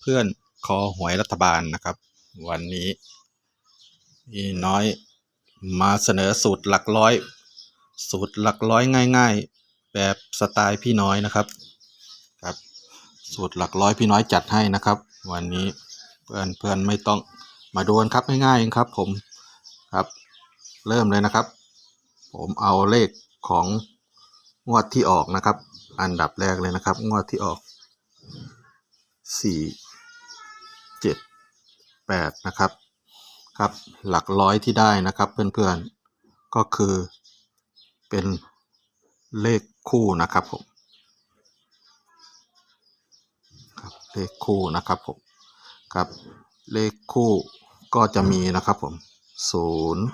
เพื่อนคอหวยรัฐบาลนะครับ วันนี้พี่น้อยมาเสนอสูตรหลักร้อย สูตรหลักร้อยง่าย ๆ แบบสไตล์พี่น้อยนะครับครับ สูตรหลักร้อยพี่น้อยจัดให้นะครับ วันนี้เพื่อนเพื่อนไม่ต้องมาดวลครับง่ายๆเองครับ ผมครับ เริ่มเลยนะครับ ผมเอาเลขของงวดที่ออกนะครับ อันดับแรกเลยนะครับ งวดที่ออกสี่ 88 นะครับ ครับ หลักร้อยที่ได้นะครับเพื่อนๆ ก็คือเป็นเลขคู่นะครับผมครับเลขคู่นะครับผมครับเลขคู่ก็จะมีนะครับผมศูนย์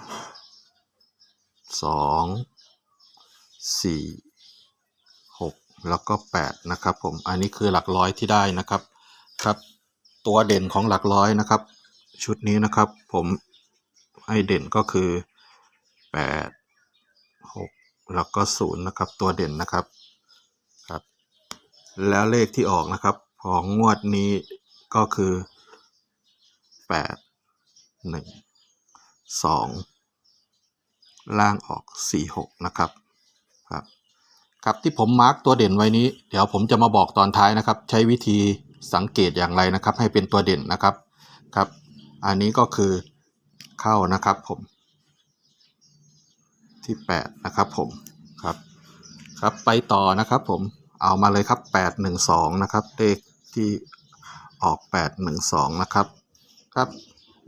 สองสี่หกแล้วก็แปดนะครับผมอันนี้คือหลักร้อยที่ได้นะครับครับ ตัวเด่นของหลักร้อยนะครับ ชุดนี้นะครับ ผมให้เด่นก็คือแปดหกแล้วก็ศูนย์นะครับ ตัวเด่นนะครับครับ แล้วเลขที่ออกนะครับ ของงวดนี้ก็คือแปดหนึ่งสองล่างออกสี่หกนะครับครับครับที่ผมมาร์กตัวเด่นไว้นี้ เดี๋ยวผมจะมาบอกตอนท้ายนะครับ ใช้วิธีสังเกตอย่างไรนะครับ ให้เป็นตัวเด่นนะครับครับ อันนี้ก็คือเข้านะครับผม ที่แปดนะครับผมครับครับไปต่อนะครับผมเอามาเลยครับแปดหนึ่งสองนะครับเลขที่ออกแปดหนึ่งสองนะครับครับ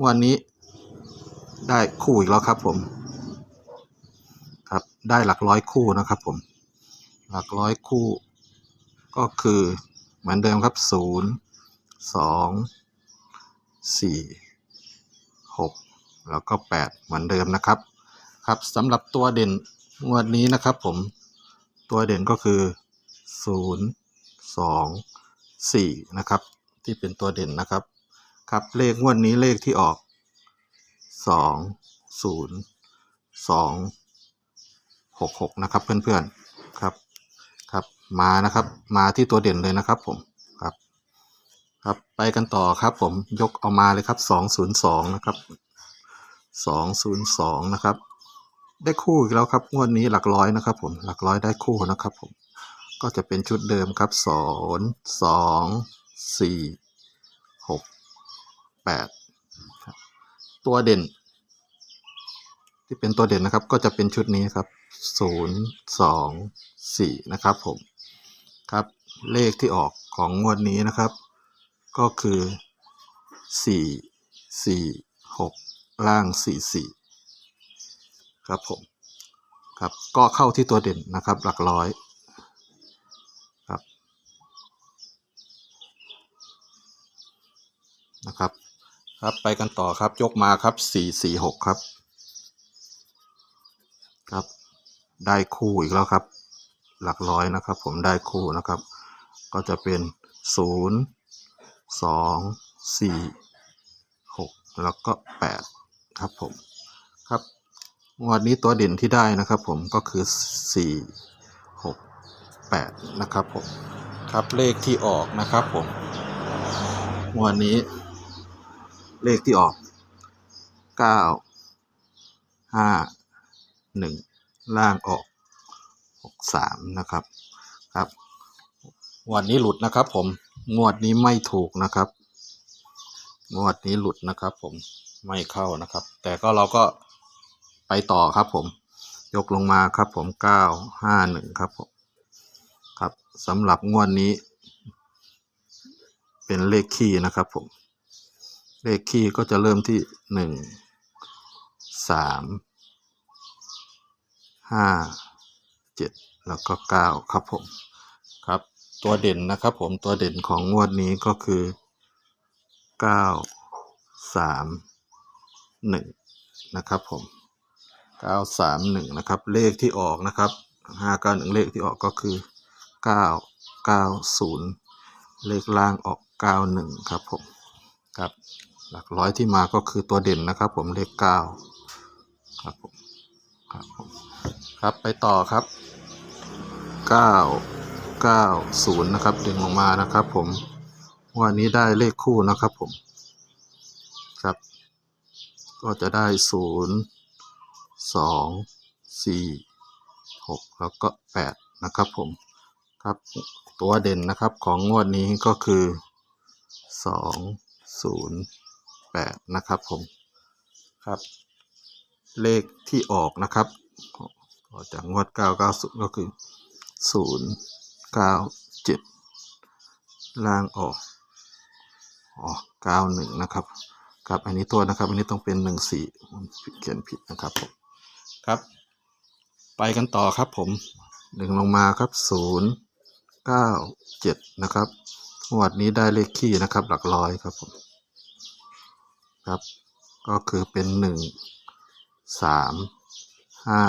วันนี้ได้คู่อีกแล้วครับผมครับได้หลักร้อยคู่นะครับผม หลักร้อยคู่ ก็คือเหมือนเดิมครับศูนย์ สองสี่หกแล้วก็แปดเหมือนเดิมนะครับ ครับสำหรับตัวเด่นงวดนี้นะครับผมตัวเด่นก็คือศูนย์สองสี่นะครับ ที่เป็นตัวเด่นนะครับ ครับเลขงวดนี้เลขที่ออกสองศูนย์สองหกหกนะครับเพื่อนๆครับครับมานะครับมาที่ตัวเด่นเลยนะครับผม ครับไปกันต่อครับผมยกเอามาเลยครับสองศูนย์สองนะครับสองศูนย์สองนะครับ ได้คู่อีกแล้วครับงวดนี้หลักร้อยนะครับ ผมหลักร้อยได้คู่นะครับ ผมก็จะเป็นชุดเดิมครับสองสองสี่หกแปดตัวเด่น ที่เป็นตัวเด่นนะครับ ก็จะเป็นชุดนี้ครับศูนย์สองสี่นะครับ ผมครับเลขที่ออกของงวดนี้นะครับ ก็คือสี่สี่หกล่างสี่สี่ครับผมครับก็เข้าที่ตัวเด่นนะครับหลักร้อยครับนะครับ ครับไปกันต่อครับยกมาครับสี่สี่หกครับ ครับ ได้คู่อีกแล้วครับ หลักร้อยนะครับ ผมได้คู่นะครับ ก็จะเป็นศูนย์ สองสี่หกแล้วก็แปดครับผมครับงวดนี้ตัวเด่นที่ได้นะครับผมก็คือสี่หกแปดนะครับผมครับเลขที่ออกนะครับผมงวดนี้เลขที่ออกเก้าห้าหนึ่งล่างออกหกสามนะครับครับงวดนี้หลุดนะครับผม งวดนี้ไม่ถูกนะครับ งวดนี้หลุดนะครับ ผมไม่เข้านะครับ แต่ก็เราก็ไปต่อครับ ผม ยกลงมาครับ ผมเก้าห้าหนึ่งครับผมครับสำหรับงวดนี้ เป็นเลขคี่นะครับ ผม เลขคี่ก็จะเริ่มที่หนึ่งสามห้าเจ็ดแล้วก็เก้าครับผม ตัวเด่นนะครับผมตัวเด่นของงวดนี้ก็คือเก้าสามหนึ่งนะครับผมเก้าสามหนึ่งนะครับ เลขที่ออกนะครับห้าเก้าหนึ่งเลขที่ออกก็คือเก้าเก้าศูนย์เลขล่างออกเก้าหนึ่งครับผมครับหลักร้อยที่มาก็คือตัวเด่นนะครับ ผมเลขเก้าครับผมครับผมครับไปต่อครับเก้า เก้าศูนย์นะครับดึงออกมานะครับผมวันนี้ได้เลขคู่นะครับผมครับ ก็จะได้ศูนย์สองสี่หกแล้วก็แปดนะครับผมครับตัวเด่นนะครับของงวดนี้ก็คือสองศูนย์แปดนะครับผมครับ เลขที่ออกนะครับก็จากงวด 990 ก็คือ 097ล่างออกอ๋อ91นะครับครับอันนี้ตัวนะครับ อันนี้ต้องเป็น14ผมเขียนผิดนะครับผมครับ ไปกันต่อครับผมดึงลงมาครับ097นะครับงวดนี้ได้เลขคี่นะครับ หลักร้อยครับผมครับ ก็คือเป็นหนึ่งสามห้า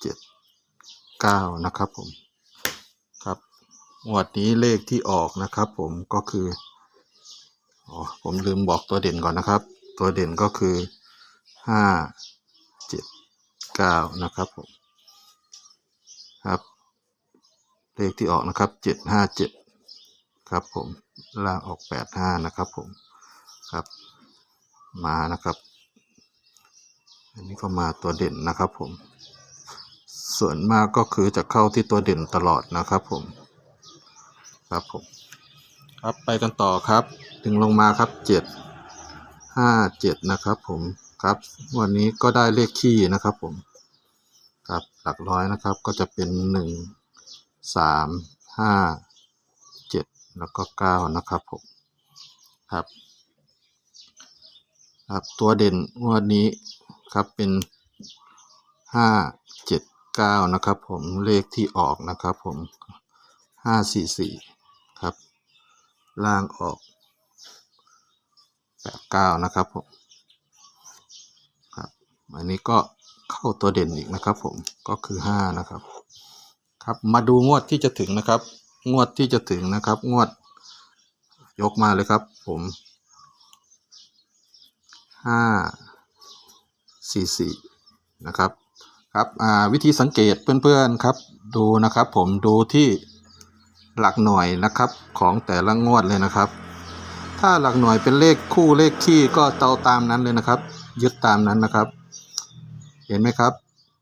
เจ็ดเก้านะครับผมครับ งวดนี้เลขที่ออกนะครับ ผมก็คืออ๋อผมลืมบอกตัวเด่นก่อนนะครับ ตัวเด่นก็คือห้าเจ็ดเก้านะครับผมครับเลขที่ออกนะครับเจ็ดห้าเจ็ดครับผมล่างออกแปดห้านะครับผมครับมานะครับ อันนี้ก็มาตัวเด่นนะครับผมส่วนมากก็คือจะเข้าที่ตัวเด่นตลอดนะครับผม ครับผมครับไปกันต่อครับ ถึงลงมาครับเจ็ดห้าเจ็ดนะครับ ผมครับ วันนี้ก็ได้เลขคี่นะครับ ผมครับหลักร้อยนะครับก็จะเป็นหนึ่งสามห้าเจ็ดแล้วก็เก้านะครับผมครับ ครับตัวเด่นวดนี้ครับเป็นห้าเจ็ดเก้านะครับ ผมเลขที่ออกนะครับ ผมห้าสี่สี่ ล่างออกแปดเก้านะครับผมครับอันนี้ก็เข้าตัวเด่นอีกนะครับผมก็คือห้านะครับครับมาดูงวดที่จะถึงนะครับ งวดที่จะถึงนะครับ งวดยกมาเลยครับ ผมห้าสี่สี่นะครับครับอ่าวิธีสังเกตเพื่อนๆครับ ดูนะครับ ผมดูที่ หลักหน่วยนะครับของแต่ละงวดเลยนะครับ ถ้าหลักหน่วยเป็นเลขคู่เลขคี่ก็เตาตามนั้นเลยนะครับ ยึดตามนั้นนะครับ เห็นไหมครับ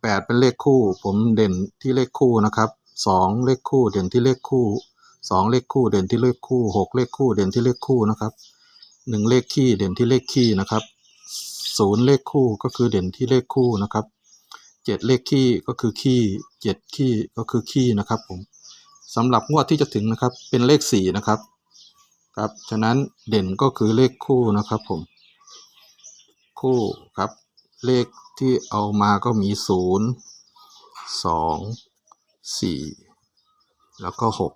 แปดเป็นเลขคู่ ผมเด่นที่เลขคู่นะครับสองเลขคู่เด่นที่เลขคู่สองเลขคู่เด่นที่เลขคู่หกเลขคู่เด่นที่เลขคู่นะครับหนึ่งเลขคี่เด่นที่เลขคี่นะครับศูนย์เลขคู่ก็คือเด่นที่เลขคู่นะครับเจ็ดเลขคี่ก็คือคี่เจ็ดคี่ก็คือคี่นะครับผม สำหรับงวดที่จะถึงนะครับ เป็นเลขสี่นะครับครับฉะนั้นเด่นก็คือเลขคู่นะครับผม คู่ครับ เลขที่เอามาก็มีศูนย์สองสี่แล้วก็หก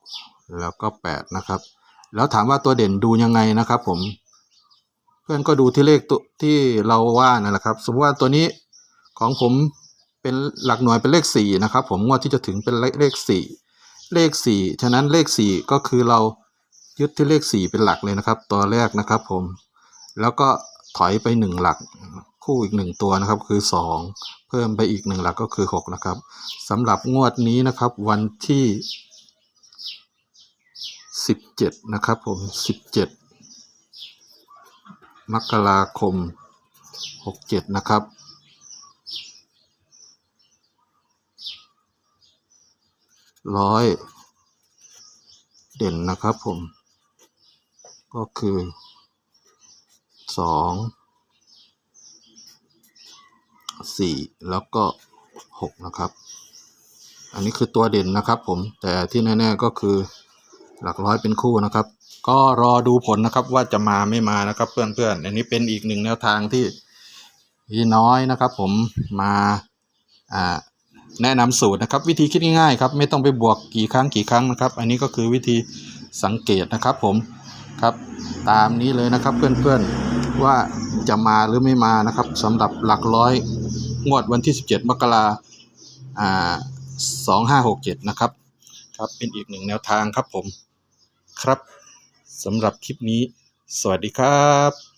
แล้วก็แปดนะครับ แล้วถามว่าตัวเด่นดูยังไงนะครับผม เพื่อนก็ดูที่เลขตัวที่เราว่านั่นแหละครับ สมมติว่าตัวนี้ของผมเป็นหลักหน่วยเป็นเลขสี่นะครับ ผมงวดที่จะถึงเป็นเลขเลขสี่ เลขสี่ฉะนั้นเลขสี่ก็คือเรายึดที่เลขสี่เป็นหลักเลยนะครับ ตัวแรกนะครับผม แล้วก็ถอยไปหนึ่งหลักคู่อีกหนึ่งตัวนะครับคือสองเพิ่มไปอีกหนึ่งหลักก็คือหกนะครับสำหรับงวดนี้นะครับวันที่สิบเจ็ดนะครับผมสิบเจ็ดมกราคมหกเจ็ดนะครับ ร้อยเด่นนะครับผม ก็คือสองสี่แล้วก็หกนะครับ อันนี้คือตัวเด่นนะครับผม แต่ที่แน่ๆก็คือหลักร้อยเป็นคู่นะครับ ก็รอดูผลนะครับว่าจะมาไม่มานะครับเพื่อนๆ อันนี้เป็นอีกหนึ่งแนวทางที่พี่น้อยนะครับผมมาอ่า แนะนำสูตรนะครับ วิธีคิดง่ายๆครับไม่ต้องไปบวกกี่ครั้งกี่ครั้งนะครับ อันนี้ก็คือวิธีสังเกตนะครับผมครับตามนี้เลยนะครับเพื่อนๆว่าจะมาหรือไม่มานะครับสำหรับหลักร้อยงวดวันที่ 17 มกราอ่า2567นะครับครับเป็นอีกหนึ่งแนวทางครับผมครับสำหรับคลิปนี้ สวัสดีครับ